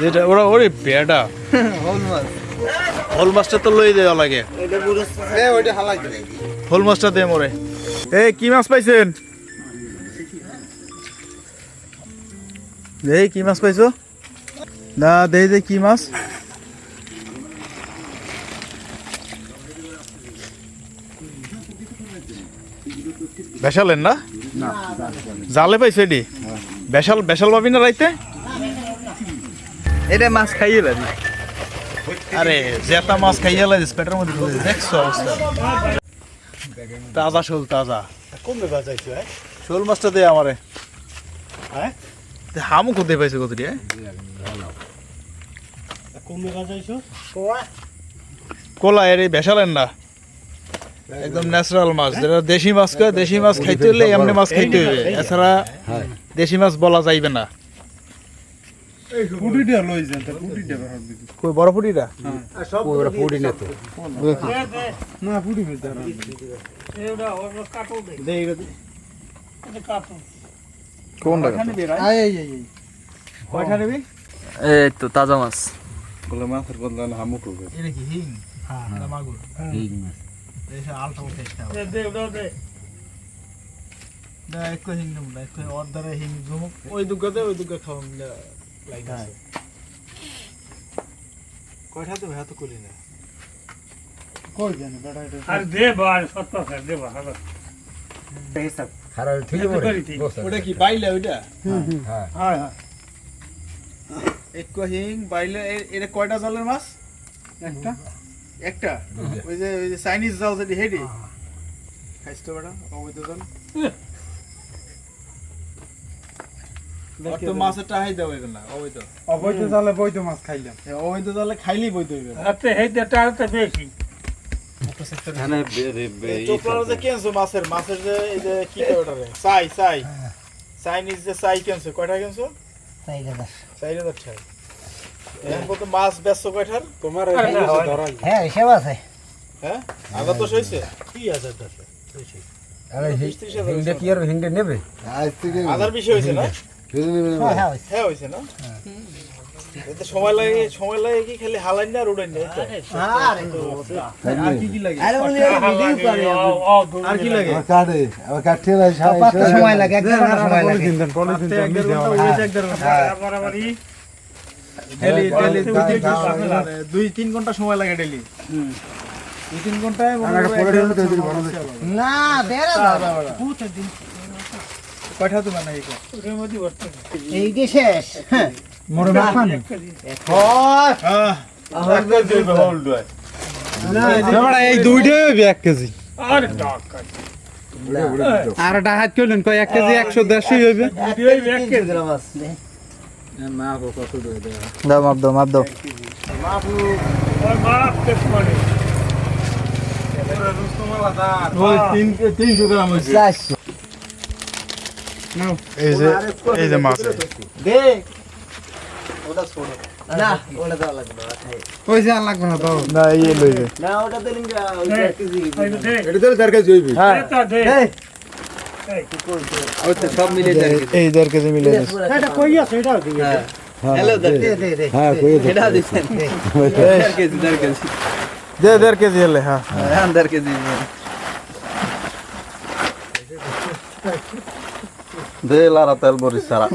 যেটা ওরা ওরে বেটা হোল মাছটা তো লই দেওয়া লাগে। হোল মাছটা দে মরে। এই কি মাছ পাইছেন? এই কি মাছ পাইছো? না দে দে কি মাছ? বেসালেন না? জালে পাইছো এডি? বেসাল বেসাল পাবি না রাইতে? এটা মাছ খাইয়ে লাগি আরে জেতা মাছ খাইয়া লাগিস পেটের মধ্যে ঢুকে দিছে। দেখছ অবস্থা? তাজা শোল তাজা। কমে বাজাইছো হ্যাঁ? শোল মাছটা দে আমারে। হ্যাঁ? তে হামু কোথায় পাইছে কতটি হ্যাঁ? কোলা এর না? একদম ন্যাচারাল মাছ। যেটা দেশি মাছ কয় দেশি মাছ খাইতে হলে এমনি মাছ খাইতে হবে। এছাড়া দেশি মাছ বলা যাইবে না। পুটিটা লই যান তা পুটিটা বাহার দিবি কই বড় ফুটিটা না পুটি ফেলতে দে। এগুলো দে। কোনটা আই আই আই কয়টা নিবি এই তো তাজা মাছ। বলে মাছের বদলা না হামু করবে। এটা কি হিং? হ্যাঁ। মাগুর। ঠিক মাছ। এসে আলটা উঠেছে না একটু হিং নেব না একটু অর্ধারে হিং জমু ওই দুগাতে ওই দুগা খাওয়াম না লাইন আছে কয়টা তো ভাত করি না। কই জানে বেটা আর দে বার সত্য স্যার দে বার ওটা কি বাইলে ওইটা? হ্যাঁ। হ্যাঁ একটু হিং বাইলে এটা কয়টা জালের মাছ? একটা। একটা? ওই যে। ওই যে চাইনিজ জাল যেটি হেডি? খাইছ তো বেটা অবৈধ জাল? তো মাছের টাহাই দেওয়া হইবে অবৈধ। অবৈধ জালে বৈধ মাছ খাইলাম। অবৈধ জালে খাইলেই বৈধ হইবে। না হেইতে টালতে বেশি। চোপড়ার যে কেনছো মাছের? মাছের যে এই যে কি কয় চাই চাই। চাইনিজ যে চাই কেনছো? কয়টা কেনছো? চাই হাজার। চাই এখন কত মাছ কয়টার? তোমার হয় হ্যাঁ হিসাব আছে। হ্যাঁ? আবার তো সইছে? কি আছে? দাসে বিশ ত্রিশ হাজার হইছে। কি আর হিংডে নেবে? হাজার বেশি হয়েছে না? হ্যাঁ হ্যাঁ হ্যাঁ হয়েছে না? সময় লাগে সময় লাগে কি খালি হালাই না আর না? আরে আর কি লাগে? আরে কি লাগে? কাটে আবার কাটতে লাই সময় লাগে এক ঘণ্টা সময় লাগে। দিন দেন এক ঘণ্টা উড়েছে এক ঘণ্টা। বরাবরই ডেলি ডেলি দুই তিন ঘণ্টা তিন সময় লাগে ডেলি। দুই তিন ঘন্টায় পরে আবার। না বেরা দাও কয়টা তো বানাই মধ্যে এই যে শেষ হ্যাঁ। মোরে মাখান হয়। হ্যাঁ। এবারে এই দুইটাই এক কেজি। আর ডাক আর এটা হাত করলেন কয় এক কেজি একশো দেড়শোই হইবে? দাও মাপ দাও মাপ দাও। মানে তিনশো গ্রাম হয়েছে এই যে এই যে মাছ। দে না। ওটা দেওয়া লাগবে ওই যে আর লাগবে না তো না এই লই যে। না ওটা দিলেন যা ওই এক কেজি এটা তো দেড় কেজি হইবে। হ্যাঁ। দে সব মিলে এই দেড় কেজি মিলে দিস। এটা কই আছে? এটা দিকে হ্যালো দে দে দে হ্যাঁ কই এটা দিছেন। কেজি দেড় কেজি। দে দেড় কেজি হলে হ্যাঁ। হ্যাঁ দেড় কেজি। দে লারা তেল সারা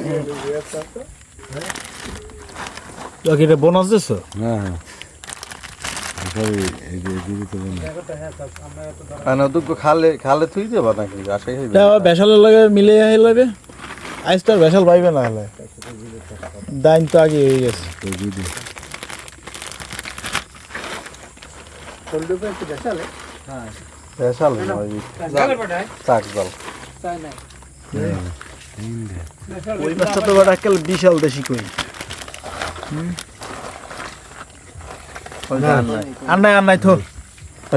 এটা বোনাস দিছ? হ্যাঁ হ্যাঁ। দুঃখ খালে খালে থুই যাবা নাকি? আশাই হইবে বেসালের লাগে মিলে আই আইস তো পাইবে না হলে। দাইন তো আগে হয়ে গেছে। গালে পাঠায় চাক জল। ওই মাছটা তো বড় একেল বিশাল দেশি কই। আর নাই আর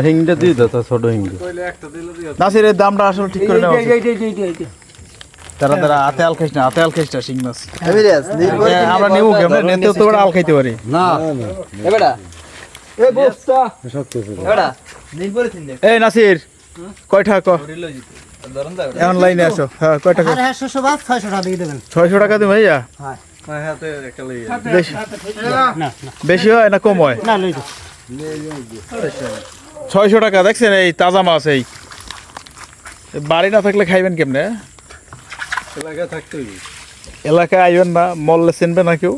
হিংটা দিয়ে দাও তো ছোট হিংটা। নাসির এর দামটা আসলে ঠিক করে উচিত। তারা তারা হাতে আল খাইস না হাতে আল খাইস না শিং মাছ। আমরা নেব কেমন নেতেও তো বড় আল খাইতে পারি। না বস্তা। এই নাসির কয়টা ক এখন লাইনে আসো হ্যাঁ কয়টা ক আর হ্যাঁ ছয়শো টাকা দিয়ে দেবেন। ছয়শো টাকা দিবে ভাইয়া? হ্যাঁ। বেশি। না বেশি হয় না কম হয়? না ছয়শো টাকা দেখছেন এই তাজা মাছ এই। বাড়ি না থাকলে খাইবেন কেমনে? এলাকায় আইবেন না মল্লে চিনবে না কেউ।